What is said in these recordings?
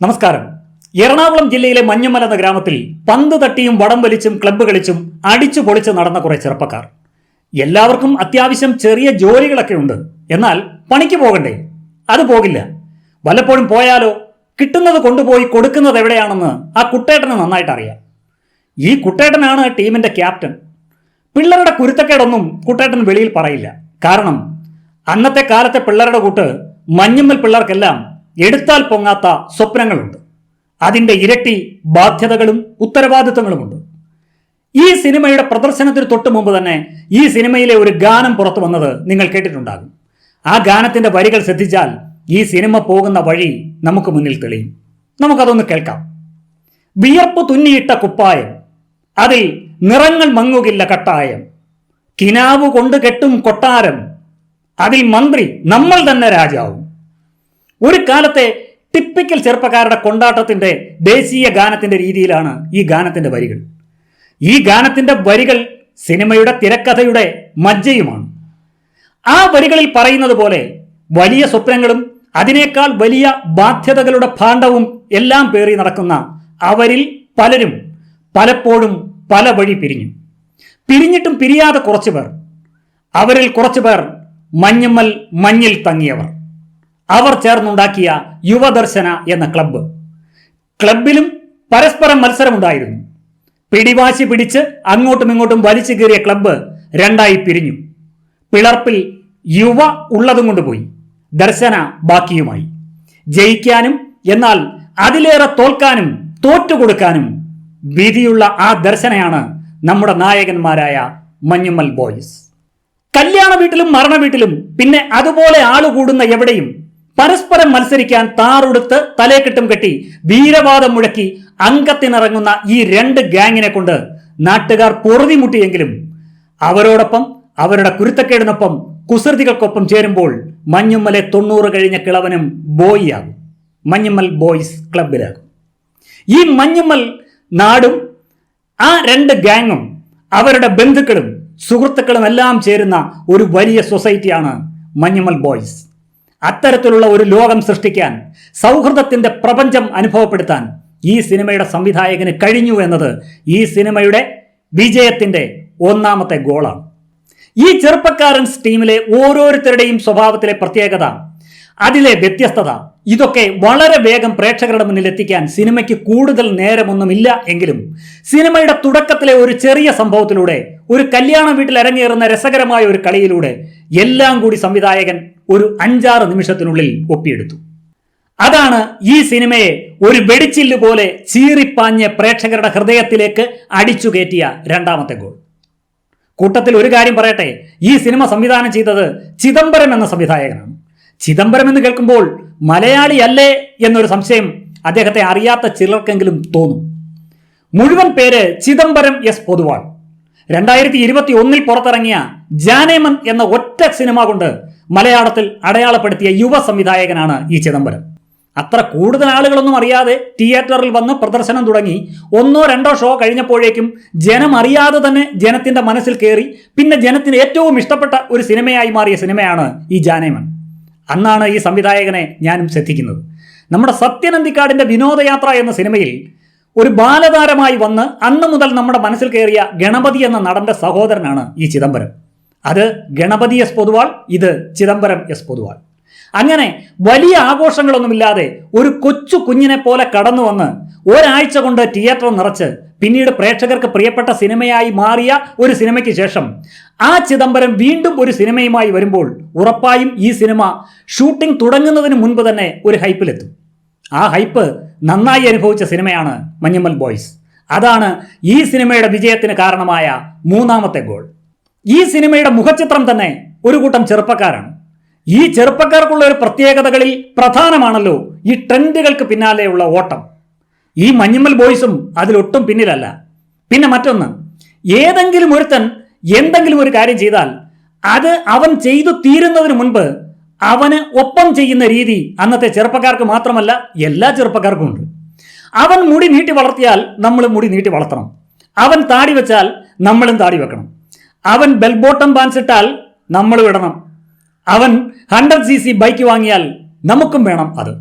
നമസ്കാരം. എറണാകുളം ജില്ലയിലെ മഞ്ഞമല എന്ന ഗ്രാമത്തിൽ പന്ത് തട്ടിയും വടം വലിച്ചും ക്ലബ്ബ് കളിച്ചും അടിച്ചു പൊളിച്ച് നടന്ന കുറെ ചെറുപ്പക്കാർ. എല്ലാവർക്കും അത്യാവശ്യം ചെറിയ ജോലികളൊക്കെ ഉണ്ട്. എന്നാൽ പണിക്ക് പോകണ്ടേ? അത് പോകില്ല. വല്ലപ്പോഴും പോയാലോ? കിട്ടുന്നത് കൊണ്ടുപോയി കൊടുക്കുന്നത് എവിടെയാണെന്ന് ആ കുട്ടേട്ടന് നന്നായിട്ട് അറിയാം ഈ കുട്ടേട്ടനാണ് ടീമിന്റെ ക്യാപ്റ്റൻ. പിള്ളേരുടെ കുരുത്തക്കേടൊന്നും കുട്ടേട്ടൻ വെളിയിൽ പറയില്ല. കാരണം അന്നത്തെ കാലത്തെ പിള്ളേരുടെ കൂട്ട് മഞ്ഞമ്മൽ പിള്ളേർക്കെല്ലാം എടുത്താൽ പൊങ്ങാത്ത സ്വപ്നങ്ങളുണ്ട്. അതിന്റെ ഇരട്ടി ബാധ്യതകളും ഉത്തരവാദിത്തങ്ങളുമുണ്ട് ഈ സിനിമയുടെ പ്രദർശനത്തിന് തൊട്ട് മുമ്പ് തന്നെ ഈ സിനിമയിലെ ഒരു ഗാനം പുറത്തു വന്നത് നിങ്ങൾ കേട്ടിട്ടുണ്ടാകും. ആ ഗാനത്തിന്റെ വരികൾ ശ്രദ്ധിച്ചാൽ ഈ സിനിമ പോകുന്ന വഴി നമുക്ക് മുന്നിൽ തെളിയും. നമുക്കതൊന്ന് കേൾക്കാം. വിയർപ്പ് തുന്നിയിട്ട കുപ്പായം അതിൽ നിറങ്ങൾ മങ്ങുകില്ല കട്ടായം കിനാവ് കൊണ്ട് കെട്ടും കൊട്ടാരം അതിൽ മന്ത്രി നമ്മൾ തന്നെ രാജാവും. ഒരു കാലത്തെ ടിപ്പിക്കൽ ചെറുപ്പക്കാരുടെ കൊണ്ടാട്ടത്തിന്റെ ദേശീയ ഗാനത്തിന്റെ രീതിയിലാണ് ഈ ഗാനത്തിന്റെ വരികൾ. ഈ ഗാനത്തിന്റെ വരികൾ സിനിമയുടെ തിരക്കഥയുടെ മജ്ജയുമാണ്. ആ വരികളിൽ പറയുന്നത് പോലെ വലിയ സ്വപ്നങ്ങളും അതിനേക്കാൾ വലിയ ബാധ്യതകളുടെ ഭാണ്ഡവും എല്ലാം പേറി നടക്കുന്ന അവരിൽ പലരും പലപ്പോഴും പല വഴി പിരിഞ്ഞു. പിരിഞ്ഞിട്ടും പിരിയാതെ കുറച്ചു പേർ അവരിൽ കുറച്ചു പേർ മഞ്ഞമ്മൽ മഞ്ഞിൽ തങ്ങിയവർ. അവർ ചേർന്നുണ്ടാക്കിയ യുവദർശന എന്ന ക്ലബ്ബ് ക്ലബിലും പരസ്പരം മത്സരമുണ്ടായിരുന്നു. പിടിവാശി പിടിച്ച് അങ്ങോട്ടും ഇങ്ങോട്ടും വലിച്ചു കീറിയ ക്ലബ്ബ് രണ്ടായി പിരിഞ്ഞു. പിളർപ്പിൽ യുവ ഉള്ളതും കൊണ്ടുപോയി ദർശന ബാക്കിയുമായി. ജയിക്കാനും എന്നാൽ അതിലേറെ തോൽക്കാനും തോറ്റുകൊടുക്കാനും വിധിയുള്ള ആ ദർശനയാണ് നമ്മുടെ നായകന്മാരായ മഞ്ഞുമ്മൽ ബോയ്സ് കല്യാണ വീട്ടിലും മരണ വീട്ടിലും പിന്നെ അതുപോലെ ആളുകൂടുന്ന എവിടെയും പരസ്പരം മത്സരിക്കാൻ താറുടുത്ത് തലേക്കെട്ടും കെട്ടി വീരവാദം മുഴക്കി അംഗത്തിനിറങ്ങുന്ന ഈ രണ്ട് ഗാങ്ങിനെ കൊണ്ട് നാട്ടുകാർ പൊറുതിമുട്ടിയെങ്കിലും അവരോടൊപ്പം അവരുടെ കുരുത്തക്കേടിനൊപ്പം കുസൃതികൾക്കൊപ്പം ചേരുമ്പോൾ മഞ്ഞുമ്മലെ തൊണ്ണൂറ് കഴിഞ്ഞ കിളവനും ബോയിയാകും. മഞ്ഞുമ്മൽ ബോയ്സ് ക്ലബിലാകും ഈ മഞ്ഞുമ്മൽ നാടും ആ രണ്ട് ഗാങ്ങും അവരുടെ ബന്ധുക്കളും സുഹൃത്തുക്കളും എല്ലാം ചേരുന്ന ഒരു വലിയ സൊസൈറ്റിയാണ് മഞ്ഞുമ്മൽ ബോയ്സ്. അത്തരത്തിലുള്ള ഒരു ലോകം സൃഷ്ടിക്കാൻ സൗഹൃദത്തിന്റെ പ്രപഞ്ചം അനുഭവപ്പെടുത്താൻ ഈ സിനിമയുടെ സംവിധായകന് കഴിഞ്ഞു എന്നത് ഈ സിനിമയുടെ വിജയത്തിന്റെ ഒന്നാമത്തെ ഗോളാണ്. ഈ ചെറുപ്പക്കാരൻ ടീമിലെ ഓരോരുത്തരുടെയും സ്വഭാവത്തിലെ പ്രത്യേകത അതിലെ വ്യത്യസ്തത ഇതൊക്കെ വളരെ വേഗം പ്രേക്ഷകരുടെ മുന്നിൽ എത്തിക്കാൻ സിനിമയ്ക്ക് കൂടുതൽ നേരമൊന്നുമില്ല എങ്കിലും സിനിമയുടെ തുടക്കത്തിലെ ഒരു ചെറിയ സംഭവത്തിലൂടെ ഒരു കല്യാണ വീട്ടിൽ അരങ്ങേറുന്ന രസകരമായ ഒരു കളിയിലൂടെ എല്ലാം കൂടി സംവിധായകൻ ഒരു അഞ്ചാറ് നിമിഷത്തിനുള്ളിൽ ഒപ്പിയെടുത്തു. അതാണ് ഈ സിനിമയെ ഒരു വെടിച്ചില്ല് പോലെ ചീറിപ്പാഞ്ഞ് പ്രേക്ഷകരുടെ ഹൃദയത്തിലേക്ക് അടിച്ചു കയറ്റിയ രണ്ടാമത്തെ ഗോൾ. കൂട്ടത്തിൽ ഒരു കാര്യം പറയട്ടെ ഈ സിനിമ സംവിധാനം ചെയ്തത് ചിദംബരം എന്ന സംവിധായകനാണ്. ചിദംബരം എന്ന് കേൾക്കുമ്പോൾ മലയാളി അല്ലേ എന്നൊരു സംശയം അദ്ദേഹത്തെ അറിയാത്ത ചിലർക്കെങ്കിലും തോന്നും. മുഴുവൻ പേര് ചിദംബരം എസ് പൊതുവാൾ. രണ്ടായിരത്തി ഇരുപത്തി ഒന്നിൽ പുറത്തിറങ്ങിയ ജാനേമൻ എന്ന ഒറ്റ സിനിമ കൊണ്ട് മലയാളത്തിൽ അടയാളപ്പെടുത്തിയ യുവ സംവിധായകനാണ് ഈ ചിദംബരം. അത്ര കൂടുതൽ ആളുകളൊന്നും അറിയാതെ തിയേറ്ററിൽ വന്ന് പ്രദർശനം തുടങ്ങി ഒന്നോ രണ്ടോ ഷോ കഴിഞ്ഞപ്പോഴേക്കും ജനം അറിയാതെ തന്നെ ജനത്തിന്റെ മനസ്സിൽ കയറി പിന്നെ ജനത്തിന് ഏറ്റവും ഇഷ്ടപ്പെട്ട ഒരു സിനിമയായി മാറിയ സിനിമയാണ് ഈ ജാനേമൻ. അന്നാണ് ഈ സംവിധായകനെ ഞാനും ശ്രദ്ധിക്കുന്നത്. നമ്മുടെ സത്യനന്ദിക്കാടിന്റെ വിനോദയാത്ര എന്ന സിനിമയിൽ ഒരു ബാലതാരമായി വന്ന് അന്ന് മുതൽ നമ്മുടെ മനസ്സിൽ കയറിയ ഗണപതി എന്ന നടന്റെ സഹോദരനാണ് ഈ ചിദംബരം. അത് ഗണപതി എസ് പൊതുവാൾ ഇത് ചിദംബരം എസ് പൊതുവാൾ. അങ്ങനെ വലിയ ആഘോഷങ്ങളൊന്നുമില്ലാതെ ഒരു കൊച്ചു കുഞ്ഞിനെ പോലെ കടന്നു വന്ന് ഒരാഴ്ച കൊണ്ട് തിയേറ്റർ നിറച്ച് പിന്നീട് പ്രേക്ഷകർക്ക് പ്രിയപ്പെട്ട സിനിമയായി മാറിയ ഒരു സിനിമയ്ക്ക് ശേഷം ആ ചിദംബരം വീണ്ടും ഒരു സിനിമയുമായി വരുമ്പോൾ ഉറപ്പായും ഈ സിനിമ ഷൂട്ടിംഗ് തുടങ്ങുന്നതിന് മുൻപ് തന്നെ ഒരു ഹൈപ്പിലെത്തും. ആ ഹൈപ്പ് നന്നായി അനുഭവിച്ച സിനിമയാണ് മഞ്ഞമ്മൽ ബോയ്സ്. അതാണ് ഈ സിനിമയുടെ വിജയത്തിന് കാരണമായ മൂന്നാമത്തെ ഗോൾ. ഈ സിനിമയുടെ മുഖചിത്രം തന്നെ ഒരു കൂട്ടം ചെറുപ്പക്കാരാണ്. ഈ ചെറുപ്പക്കാർക്കുള്ള ഒരു പ്രത്യേകതകളിൽ പ്രധാനമാണല്ലോ ഈ ട്രെൻഡുകൾക്ക് പിന്നാലെയുള്ള ഓട്ടം. ഈ മഞ്ഞുമൽ ബോയ്സും അതിലൊട്ടും പിന്നിലല്ല. പിന്നെ മറ്റൊന്ന് ഏതെങ്കിലും ഒരുത്തൻ എന്തെങ്കിലും ഒരു കാര്യം ചെയ്താൽ അത് അവൻ ചെയ്തു തീരുന്നതിന് മുൻപ് അവന് ഒപ്പം ചെയ്യുന്ന രീതി അന്നത്തെ ചെറുപ്പക്കാർക്ക് മാത്രമല്ല എല്ലാ ചെറുപ്പക്കാർക്കും ഉണ്ട്. അവൻ മുടി നീട്ടി വളർത്തിയാൽ നമ്മൾ മുടി നീട്ടി വളർത്തണം. അവൻ താടി വെച്ചാൽ നമ്മളും താടി വെക്കണം. അവൻ ബെൽബോട്ടം പാൻസ് ഇട്ടാൽ നമ്മൾ വിടണം. അവൻ ഹൺഡ്രഡ് സി സി ബൈക്ക് വാങ്ങിയാൽ നമുക്കും വേണം അത്.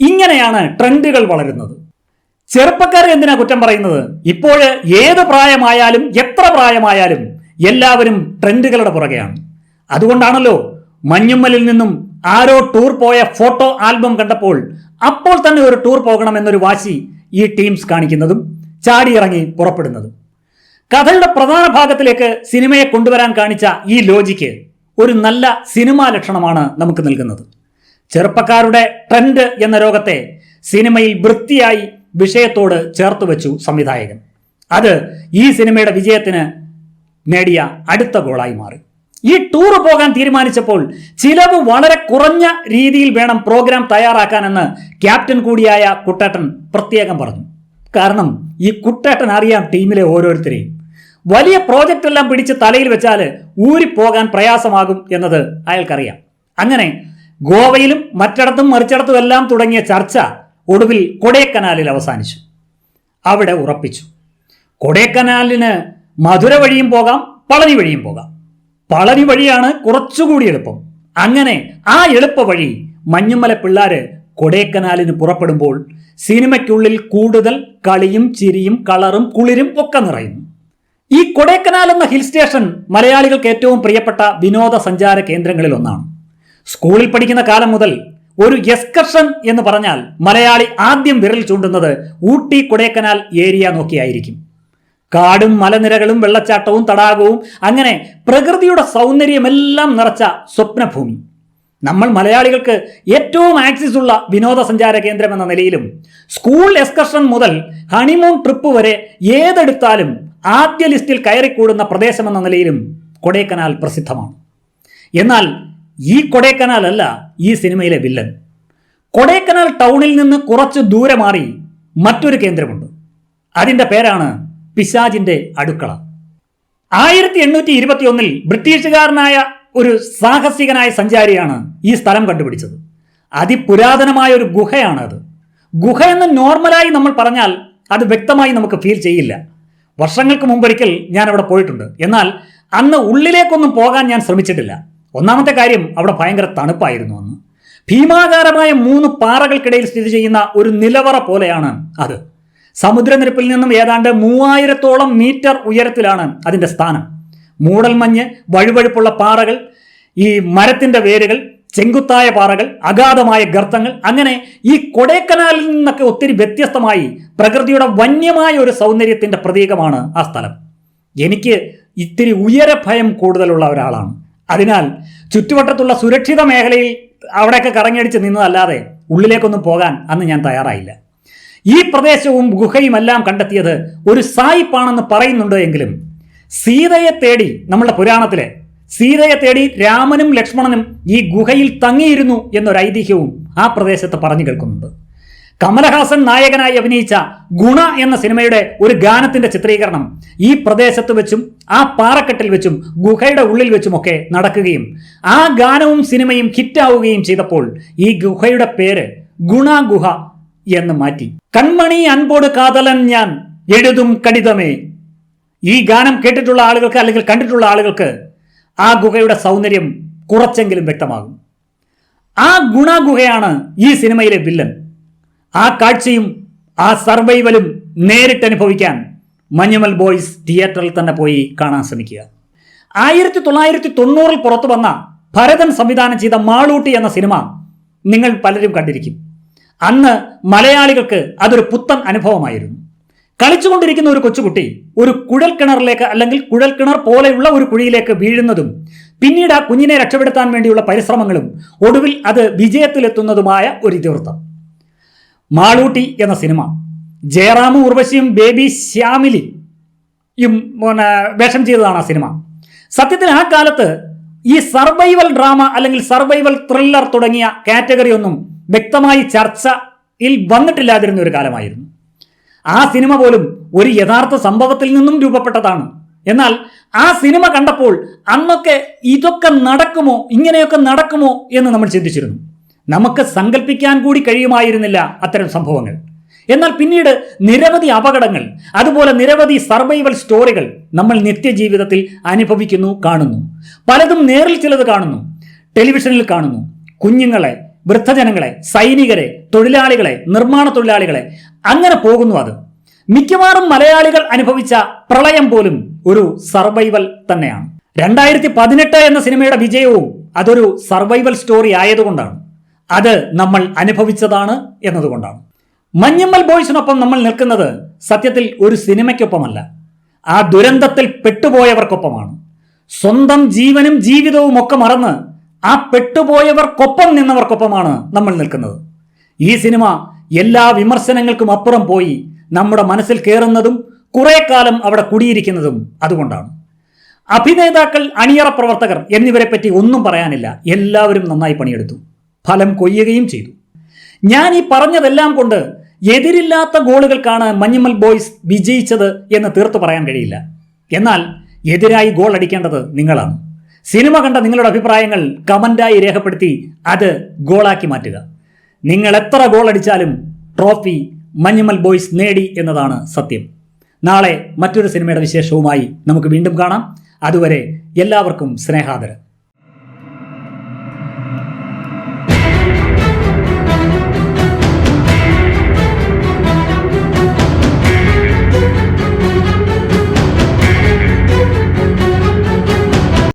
ഇങ്ങനെയാണ് ട്രെൻഡുകൾ വളരുന്നത്. ചെറുപ്പക്കാർ എന്തിനാ കുറ്റം പറയുന്നത്? ഇപ്പോൾ ഏത് പ്രായമായാലും എത്ര പ്രായമായാലും എല്ലാവരും ട്രെൻഡുകളുടെ പുറകെയാണ്. അതുകൊണ്ടാണല്ലോ മഞ്ഞുമ്മലിൽ നിന്നും ആരോ ടൂർ പോയ ഫോട്ടോ ആൽബം കണ്ടപ്പോൾ അപ്പോൾ തന്നെ ഒരു ടൂർ പോകണം എന്നൊരു വാശി ഈ ടീംസ് കാണിക്കുന്നതും ചാടിയിറങ്ങി പുറപ്പെടുന്നതും. കഥയുടെ പ്രധാന ഭാഗത്തിലേക്ക് സിനിമയെ കൊണ്ടുവരാൻ കാണിച്ച ഈ ലോജിക്ക് ഒരു നല്ല സിനിമാ ലക്ഷണമാണ് നമുക്ക് നൽകുന്നത്. ചെറുപ്പക്കാരുടെ ട്രെൻഡ് എന്ന രോഗത്തെ സിനിമയിൽ വൃത്തിയായി വിഷയത്തോട് ചേർത്ത് വെച്ചു സംവിധായകൻ. അത് ഈ സിനിമയുടെ വിജയത്തിന് നേടിയ അടുത്ത ഗോളായി മാറി. ഈ ടൂർ പോകാൻ തീരുമാനിച്ചപ്പോൾ ചിലവ് വളരെ കുറഞ്ഞ രീതിയിൽ വേണം പ്രോഗ്രാം തയ്യാറാക്കാനെന്ന് ക്യാപ്റ്റൻ കൂടിയായ കുട്ടേട്ടൻ പ്രത്യേകം പറഞ്ഞു. കാരണം ഈ കുട്ടേട്ടൻ അറിയാം ടീമിലെ ഓരോരുത്തരെയും. വലിയ പ്രോജക്റ്റ് എല്ലാം പിടിച്ച് തലയിൽ വെച്ചാൽ ഊരിപ്പോകാൻ പ്രയാസമാകും എന്നത് അയാൾക്കറിയാം. അങ്ങനെ ഗോവയിലും മറ്റിടത്തും മറിച്ചിടത്തും എല്ലാം തുടങ്ങിയ ചർച്ച ഒടുവിൽ കൊടേക്കനാലിൽ അവസാനിച്ചു. അവിടെ ഉറപ്പിച്ചു. കൊടേക്കനാലിന് മധുര വഴിയും പോകാം പളനി വഴിയും പോകാം. പളനി വഴിയാണ് കുറച്ചുകൂടി എളുപ്പം. അങ്ങനെ ആ എളുപ്പ വഴി മഞ്ഞുമല പിള്ളാര് കൊടേക്കനാലിന് പുറപ്പെടുമ്പോൾ സിനിമയ്ക്കുള്ളിൽ കൂടുതൽ കളിയും ചിരിയും കളറും കുളിരും ഒക്കെ നിറയുന്നു. ഈ കൊടൈക്കനാൽ എന്ന ഹിൽ സ്റ്റേഷൻ മലയാളികൾക്ക് ഏറ്റവും പ്രിയപ്പെട്ട വിനോദസഞ്ചാര കേന്ദ്രങ്ങളിൽ ഒന്നാണ്. സ്കൂളിൽ പഠിക്കുന്ന കാലം മുതൽ ഒരു എസ്കർഷൻ എന്ന് പറഞ്ഞാൽ മലയാളി ആദ്യം വിരൽ ചൂണ്ടുന്നത് ഊട്ടി കൊടൈക്കനാൽ ഏരിയ നോക്കിയായിരിക്കും. കാടും മലനിരകളും വെള്ളച്ചാട്ടവും തടാകവും അങ്ങനെ പ്രകൃതിയുടെ സൗന്ദര്യമെല്ലാം നിറച്ച സ്വപ്നഭൂമി. നമ്മൾ മലയാളികൾക്ക് ഏറ്റവും ആക്സിസ് ഉള്ള വിനോദസഞ്ചാര കേന്ദ്രം എന്ന നിലയിലും സ്കൂൾ എക്സ്കർഷൻ മുതൽ ഹണിമൂൺ ട്രിപ്പ് വരെ ഏതെടുത്താലും ആദ്യ ലിസ്റ്റിൽ കയറിക്കൂടുന്ന പ്രദേശം എന്ന നിലയിലും കൊടൈക്കനാൽ പ്രസിദ്ധമാണ്. എന്നാൽ ഈ കൊടൈക്കനാൽ അല്ല ഈ സിനിമയിലെ വില്ലൻ. കൊടൈക്കനാൽ ടൗണിൽ നിന്ന് കുറച്ച് ദൂരെ മാറി മറ്റൊരു കേന്ദ്രമുണ്ട്. അതിന്റെ പേരാണ് പിശാജിന്റെ അടുക്കള. ആയിരത്തി എണ്ണൂറ്റി ഇരുപത്തിയൊന്നിൽ ബ്രിട്ടീഷുകാരനായ ഒരു സാഹസികനായ സഞ്ചാരിയാണ് ഈ സ്ഥലം കണ്ടുപിടിച്ചത്. അതിപുരാതനമായ ഒരു ഗുഹയാണ് അത്. ഗുഹ എന്ന് നോർമലായി നമ്മൾ പറഞ്ഞാൽ അത് വ്യക്തമായി നമുക്ക് ഫീൽ ചെയ്യില്ല. വർഷങ്ങൾക്ക് മുമ്പൊരിക്കൽ ഞാൻ അവിടെ പോയിട്ടുണ്ട്. എന്നാൽ അന്ന് ഉള്ളിലേക്കൊന്നും പോകാൻ ഞാൻ ശ്രമിച്ചിട്ടില്ല. ഒന്നാമത്തെ കാര്യം അവിടെ ഭയങ്കര തണുപ്പായിരുന്നു അന്ന്. ഭീമാകാരമായ മൂന്ന് പാറകൾക്കിടയിൽ സ്ഥിതി ചെയ്യുന്ന ഒരു നിലവറ പോലെയാണ് അത്. സമുദ്രനിരപ്പിൽ നിന്നും ഏതാണ്ട് മൂവായിരത്തോളം മീറ്റർ ഉയരത്തിലാണ് അതിന്റെ സ്ഥാനം. മൂടൽമഞ്ഞ് വഴുവഴുപ്പുള്ള പാറകൾ ഈ മരത്തിന്റെ വേരുകൾ ചെങ്കുത്തായ പാറകൾ അഗാധമായ ഗർത്തങ്ങൾ അങ്ങനെ ഈ കൊടൈക്കനാലിൽ നിന്നൊക്കെ ഒത്തിരി വ്യത്യസ്തമായി പ്രകൃതിയുടെ വന്യമായ ഒരു സൗന്ദര്യത്തിന്റെ പ്രതീകമാണ് ആ സ്ഥലം. എനിക്ക് ഇത്തിരി ഉയരഭയം കൂടുതലുള്ള ഒരാളാണ്. അതിനാൽ ചുറ്റുവട്ടത്തുള്ള സുരക്ഷിത മേഖലയിൽ അവിടെയൊക്കെ കറങ്ങിയടിച്ച് നിന്നതല്ലാതെ ഉള്ളിലേക്കൊന്നും പോകാൻ അന്ന് ഞാൻ തയ്യാറായില്ല. ഈ പ്രദേശവും ഗുഹയുമെല്ലാം കണ്ടെത്തിയത് ഒരു സായിപ്പാണെന്ന് പറയുന്നുണ്ട് എങ്കിലും സീതയെ തേടി നമ്മുടെ പുരാണത്തിലെ സീതയെ തേടി രാമനും ലക്ഷ്മണനും ഈ ഗുഹയിൽ തങ്ങിയിരുന്നു എന്നൊരു ഐതിഹ്യവും ആ പ്രദേശത്ത് പറഞ്ഞു കേൾക്കുന്നുണ്ട്. കമലഹാസൻ നായകനായി അഭിനയിച്ച ഗുണ എന്ന സിനിമയുടെ ഒരു ഗാനത്തിന്റെ ചിത്രീകരണം ഈ പ്രദേശത്ത് വെച്ചും ആ പാറക്കെട്ടിൽ വെച്ചും ഗുഹയുടെ ഉള്ളിൽ വെച്ചുമൊക്കെ നടക്കുകയും ആ ഗാനവും സിനിമയും ഹിറ്റാവുകയും ചെയ്തപ്പോൾ ഈ ഗുഹയുടെ പേര് ഗുണ ഗുഹ എന്ന് മാറ്റി. കൺമണി അൻപോട് കാതലൻ ഞാൻ എഴുതും കടിതമേ. ഈ ഗാനം കേട്ടിട്ടുള്ള ആളുകൾക്ക് അല്ലെങ്കിൽ കണ്ടിട്ടുള്ള ആളുകൾക്ക് ആ ഗുഹയുടെ സൗന്ദര്യം കുറച്ചെങ്കിലും വ്യക്തമാകും. ആ ഗുണഗുഹയാണ് ഈ സിനിമയിലെ വില്ലൻ. ആ കാഴ്ചയും ആ സർവൈവലും നേരിട്ട് അനുഭവിക്കാൻ മഞ്ഞുമൽ ബോയ്സ് തിയേറ്ററിൽ തന്നെ പോയി കാണാൻ ശ്രമിക്കുക. ആയിരത്തി തൊള്ളായിരത്തി തൊണ്ണൂറിൽ പുറത്തു വന്ന ഭരതൻ സംവിധാനം ചെയ്ത മാളൂട്ടി എന്ന സിനിമ നിങ്ങൾ പലരും കണ്ടിരിക്കും. അന്ന് മലയാളികൾക്ക് അതൊരു പുത്തൻ അനുഭവമായിരുന്നു. കളിച്ചുകൊണ്ടിരിക്കുന്ന ഒരു കൊച്ചുകുട്ടി ഒരു കുഴൽ കിണറിലേക്ക് അല്ലെങ്കിൽ കുഴൽ കിണർ പോലെയുള്ള ഒരു കുഴിയിലേക്ക് വീഴുന്നതും പിന്നീട് ആ കുഞ്ഞിനെ രക്ഷപ്പെടുത്താൻ വേണ്ടിയുള്ള പരിശ്രമങ്ങളും ഒടുവിൽ അത് വിജയത്തിലെത്തുന്നതുമായ ഒരു ഇതിവൃത്തം. മാളൂട്ടി എന്ന സിനിമ. ജയറാമും ഉർവശിയും ബേബി ശ്യാമിലിയും പിന്നെ വേഷം ചെയ്തതാണ് ആ സിനിമ. സത്യത്തിൽ ആ കാലത്ത് ഈ സർവൈവൽ ഡ്രാമ അല്ലെങ്കിൽ സർവൈവൽ ത്രില്ലർ തുടങ്ങിയ കാറ്റഗറി ഒന്നും വ്യക്തമായി ചർച്ചയിൽ വന്നിട്ടില്ലാതിരുന്ന ഒരു കാലമായിരുന്നു. ആ സിനിമ പോലും ഒരു യഥാർത്ഥ സംഭവത്തിൽ നിന്നും രൂപപ്പെട്ടതാണ്. എന്നാൽ ആ സിനിമ കണ്ടപ്പോൾ അന്നൊക്കെ ഇതൊക്കെ നടക്കുമോ ഇങ്ങനെയൊക്കെ നടക്കുമോ എന്ന് നമ്മൾ ചിന്തിച്ചിരുന്നു. നമുക്ക് സങ്കല്പിക്കാൻ കൂടി കഴിയുമായിരുന്നില്ല അത്തരം സംഭവങ്ങൾ. എന്നാൽ പിന്നീട് നിരവധി അപകടങ്ങൾ അതുപോലെ നിരവധി സർവൈവൽ സ്റ്റോറികൾ നമ്മൾ നിത്യജീവിതത്തിൽ അനുഭവിക്കുന്നു കാണുന്നു. പലതും നേരിൽ ചിലത് കാണുന്നു. ടെലിവിഷനിൽ കാണുന്നു. കുഞ്ഞുങ്ങളെ വൃദ്ധജനങ്ങളെ സൈനികരെ തൊഴിലാളികളെ നിർമ്മാണ തൊഴിലാളികളെ അങ്ങനെ പോകുന്നു അത്. മിക്കവാറും മലയാളികൾ അനുഭവിച്ച പ്രളയം പോലും ഒരു സർവൈവൽ തന്നെയാണ്. രണ്ടായിരത്തി പതിനെട്ട് എന്ന സിനിമയുടെ വിജയവും അതൊരു സർവൈവൽ സ്റ്റോറി ആയതുകൊണ്ടാണ്. അത് നമ്മൾ അനുഭവിച്ചതാണ് എന്നതുകൊണ്ടാണ്. മഞ്ഞമ്മൽ ബോയ്സിനൊപ്പം നമ്മൾ നിൽക്കുന്നത് സത്യത്തിൽ ഒരു സിനിമയ്ക്കൊപ്പമല്ല. ആ ദുരന്തത്തിൽ പെട്ടുപോയവർക്കൊപ്പമാണ്. സ്വന്തം ജീവനും ജീവിതവും ഒക്കെ മറന്ന് ആ പെട്ടുപോയവർക്കൊപ്പം നിന്നവർക്കൊപ്പമാണ് നമ്മൾ നിൽക്കുന്നത്. ഈ സിനിമ എല്ലാ വിമർശനങ്ങൾക്കും അപ്പുറം പോയി നമ്മുടെ മനസ്സിൽ കയറുന്നതും കുറെ കാലം അവിടെ കുടിയിരിക്കുന്നതും അതുകൊണ്ടാണ്. അഭിനേതാക്കൾ അണിയറ പ്രവർത്തകർ എന്നിവരെ പറ്റി ഒന്നും പറയാനില്ല. എല്ലാവരും നന്നായി പണിയെടുത്തു. ഫലം കൊയ്യുകയും ചെയ്തു. ഞാൻ ഈ പറഞ്ഞതെല്ലാം കൊണ്ട് എതിരില്ലാത്ത ഗോളുകൾക്കാണ് മഞ്ഞമ്മൽ ബോയ്സ് വിജയിച്ചത് എന്ന് തീർത്തു പറയാൻ കഴിയില്ല. എന്നാൽ എതിരായി ഗോൾ അടിക്കേണ്ടത് നിങ്ങളാണ്. സിനിമ കണ്ട നിങ്ങളുടെ അഭിപ്രായങ്ങൾ കമന്റായി രേഖപ്പെടുത്തി അത് ഗോളാക്കി മാറ്റുക. നിങ്ങൾ എത്ര ഗോൾ അടിച്ചാലും ട്രോഫി മഞ്ഞുമൽ ബോയ്സ് നേടി എന്നതാണ് സത്യം. നാളെ മറ്റൊരു സിനിമയുടെ വിശേഷവുമായി നമുക്ക് വീണ്ടും കാണാം. അതുവരെ എല്ലാവർക്കും സ്നേഹാദരം.